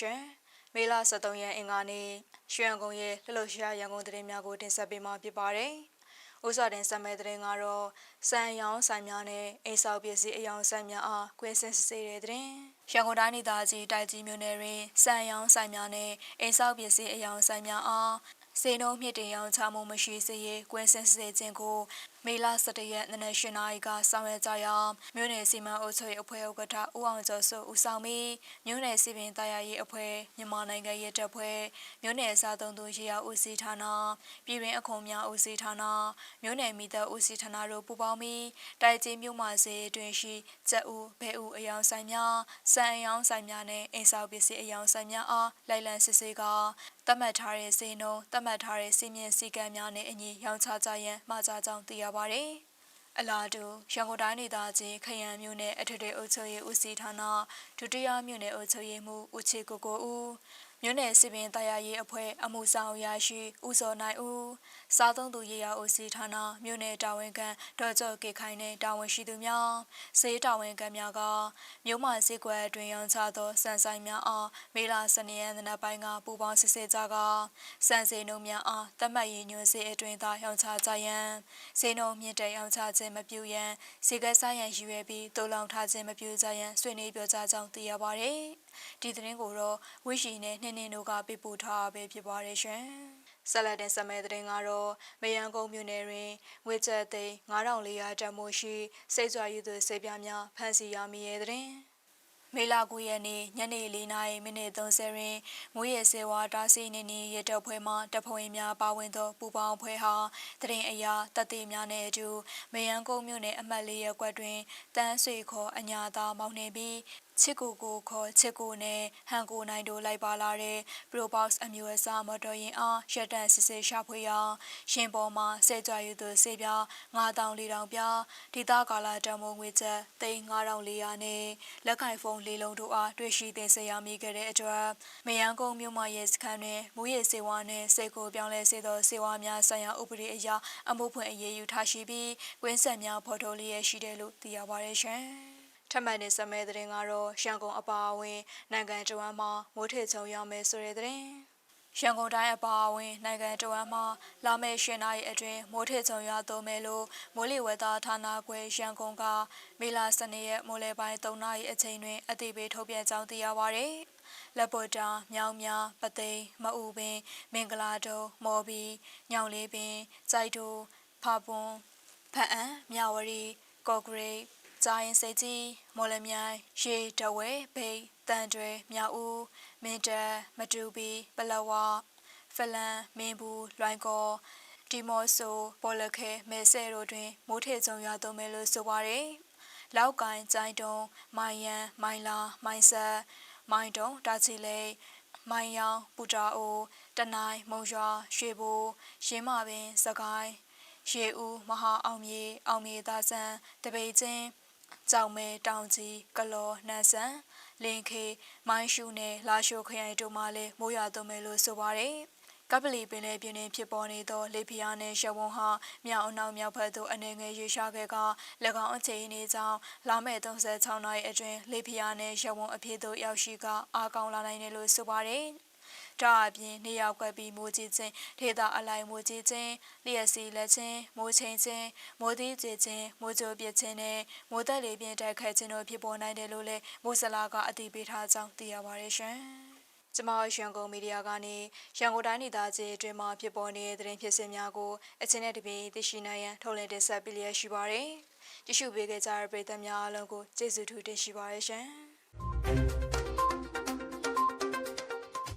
ရှင်မေလ23ရက်အင်္ဂါနေ့ရွှေရန်ကုန်ရဲ့လှလှရှားရန်ကုန်သတင်းများကိုတင်ဆက်ပေးမှာဖြစ်ပါတယ်။ဥစွာတင်ဆက်မဲ့သတင်းကတော့စံရောင်းဆိုင်များနဲ့အိမ်ဆောက်ပစ္စည်းအယောင်ဆိုင်များအားကွင်းစင်စစ်ဆေးတဲ့သတင်း။ရန်ကုန်တိုင်းဒေသကြီးတိုက်ကြီးမြို့နယ်တွင်စံရောင်းဆိုင်များနဲ့အိမ်ဆောက်ပစ္စည်းအယောင်ဆိုင်များအားစေနှုံးမြင့်တင်ရောင်းချမှုမရှိစေရေးကွင်းစင်စစ်ခြင်းကို မေလ17ရက်နေ့နဲ့ရှင်နာရီကဆောင်ရွက်ကြရာမြို့နယ်စီမံအုပ်ချုပ်ရေးအဖွဲ့ဥက္ကဋ္ဌဦးအောင်ကျော်စိုးဦးဆောင်ပြီးမြို့နယ်စီပင်တရားရေးအဖွဲ့မြန်မာနိုင်ငံရဲတပ်ဖွဲ့မြို့နယ်စားသုံးသူရေးရာဦးစီးဌာနပြည်တွင်းအခွန်များဦးစီးဌာနမြို့နယ်မိသက်ဦးစီးဌာနတို့ပူးပေါင်းပြီးတိုက်ကြီးမြို့မှာစေအတွင်ရှိကျက်ဦးဘဲဦးအယောင်ဆိုင်များစံအယောင်ဆိုင်များနဲ့အိမ်ဆောက်ပစ္စည်းအယောင်ဆိုင်များအားလိုက်လံစစ်ဆေးကသတ်မှတ်ထားတဲ့ဈေးနှုန်းသတ်မှတ်ထားတဲ့စီမင်းစည်းကမ်းများနဲ့အညီရောင်းချကြရန်မှာကြားကြောင်းသိရပါတယ်။အလားတူရန်ကုန်တိုင်းဒေသကြီးခရံမြို့နယ်အထက်တဲ့အုပ်ချုပ်ရေးဦးစီးဌာနဒုတိယမြို့နယ်အုပ်ချုပ်ရေးမှူးဦးချေကိုကိုဦး မြို့နယ်စီပင်တရားရေးအဖွဲ့အမှုဆောင်ရရှိဦးစောနိုင်ဦးစားသုံးသူရေးရာဦးစီးဌာနမြို့နယ်တာဝန်ခံဒေါ်ကျော်ကေခိုင်နဲ့တာဝန်ရှိသူများစေးတာဝန်ခံများကမြို့မစေကွယ်အတွင်းရောင်းချသောစံဆိုင်များအားမေလ12ရက်နေ့ပိုင်းကပူပေါင်းစစ်ဆေးကြကစံစေနှုံများအားတတ်မှတ်ရည်ညွှန်းစေအတွင်းသာရောင်းချကြရန်စေနှုံမြင့်တဲ့ရောင်းချခြင်းမပြုရန်စေကစားရန်ရည်ရွယ်ပြီးတိုးလောင်ထားခြင်းမပြုကြရန်ဆွေးနွေးပြောကြားကြောင်းသိရပါသည်ဒီသတင်းကိုတော့ဝိရှိနဲ့နှင်းနှင်းတို့ကပြပို့ထားပဲဖြစ်ပါတယ်ရှင်ဆက်လက်တဲ့ဆက်မဲ့သတင်းကတော့မယန်းကုန်းမြို့နယ်တွင်ငွေကျပ်သိန်း9400တန်မိုးရှိစိတ်ကြွရည်သူစေပြများဖမ်းဆီးရမိရဲ့သတင်းမေလာ9ရက်နေ့ညနေ4နာရီမိနစ်30တွင်မွေးရစေဝါတားဆီးနေနေရတပ်ဖွဲ့မှတပ်ဖွဲ့ဝင်များပါဝင်သောပူပေါင်းဖွဲ့ဟာတရင်အရာတပ်သေးများနဲ့အတူမယန်းကုန်းမြို့နယ်အမှတ်၄ရပ်ကွက်တွင်တန်းဆွေခေါ်အညာသားမောင်းနှင်ပြီး ချစ်ကိုကိုခေါ်ချစ်ကိုနဲ့ဟန်ကိုနိုင်တို့လိုက်ပါလာတဲ့ Probox အမျိုးအစားမော်တော်ယာဉ်အားရက်တန်စစ်စစ်ရှာဖွေရာရှင်ပေါ်မှာစေကြယူသူစေပြ9400ပြဒေသကာလတံမိုးငွေချက်3400နဲ့လက်ကင်ဖုန်းလေးလုံးတို့အားတွေ့ရှိတင်ဆက်ရမိခဲ့တဲ့အတွက်မယန်းကုန်းမြို့မရဲစခန်းတွင်မူရည်စေဝါနဲ့စိတ်ကိုပြောင်းလဲစေသောစေဝါများဆိုင်ရာဥပဒေအရအမှုဖွင့်အရေးယူထားရှိပြီးကွင်းဆက်များဖော်ထုတ်လျက်ရှိတယ်လို့သိရပါတယ်ရှင်။ ထပ်မံနေစမဲသတင်းကတော့ရန်ကုန်အပါအဝင်နိုင်ငံတော်ဝန်မှာမိုးထစ်ချုံရောက်မယ်ဆိုတဲ့သတင်းရန်ကုန်တိုင်းအပါအဝင်နိုင်ငံတော်ဝန်မှာလာမယ့်ရှင်နာရီအတွင်းမိုးထစ်ချုံရွာသွန်းမယ်လို့မိုးလေဝသဌာနခွဲရန်ကုန်ကမေလ12ရက်မိုးလေပိုင်း3နာရီအချိန်တွင်အသိပေးထုတ်ပြန်ကြောင်းသိရပါဗျ။လက်ပေါ်တာမြောင်မြပသိမ်မအူပင် မင်္ဂလာတုံမော်ဘီညောင်လေးပင်ကြိုက်တူဖာပွန်ဖအံမြဝရီကော့ဂရိတ် ကြာရင်စိတ်ကြီးမော်လမြိုင်ရေတဝဲဘိတ်တန်တွဲမြောက်ဦးမင်းတပ်မတူပီပလဝဖလန်မင်းဘူးလွိုင်းကောဒီမော့ဆိုပေါ်လခဲမဲဆဲတို့တွင်မိုးထေကြုံရသွမယ်လို့ဆိုပါတယ်။လောက်ကိုင်းကျိုင်းတုံမိုင်ယန်မိုင်လာမိုင်ဆက်မိုင်တုံတာချီလိမိုင်ယောင်ပူတာအိုတနိုင်မုံရွာရွှေဘိုရင်းမပင်စကိုင်းရေဦးမဟာအောင်မြေအောင်မြေသာဆန်တပိတ်ချင်း ကြောင်မဲတောင်ကြီးကလော်နှန်ဆန်လင်ခေမိုင်းရှူနဲ့လာရှိုခရိုင်တို့မှလည်းမိုးရွာသွန်းမယ်လို့ဆိုပါတယ်ကပလီပင်လယ်ပြင်တွင်ဖြစ်ပေါ်နေသောလေပြင်းနဲ့ရှဝုံဟာမြောက်အနောက်မြောက်ဘက်သို့အနေငယ်ရွေ့ရှားခဲ့က၎င်းအခြေအနေကြောင့်လာမယ့်36နာရီအတွင်းလေပြင်းနဲ့ရှဝုံအဖြစ်သို့ရောက်ရှိကအားကောင်းလာနိုင်တယ်လို့ဆိုပါတယ်။ ဒါအပြင်နေရောက်ကွက်ပြီးမိုးကြီးခြင်းဒေသအလိုက်မိုးကြီးခြင်းလျှက်စီလက်ခြင်းမိုးချင်းခြင်းမိုးသီးကြည်ခြင်းမိုးကြိုပြစ်ခြင်းနဲ့မိုးသက်လေပြင်းတိုက်ခတ်ခြင်းတို့ဖြစ်ပေါ်နိုင်တယ်လို့လည်းမိုးစလာကအတည်ပြုထားကြောင်းသိရပါတယ်ရှင်။ကျမရန်ကုန်မီဒီယာကနေရန်ကုန်တိုင်းဒေသကြီးအတွင်းမှာဖြစ်ပေါ်နေတဲ့သတင်းဖြစ်စဉ်များကိုအချင်းနဲ့တပြေသိရှိနိုင်ရန်ထုတ်လင်းတင်ဆက်ပေးလျက်ရှိပါတယ်။ကြည့်ရှုပေးကြတဲ့ပရိသတ်များအားလုံးကိုကျေးဇူးထူးတင်ရှိပါရရှင်။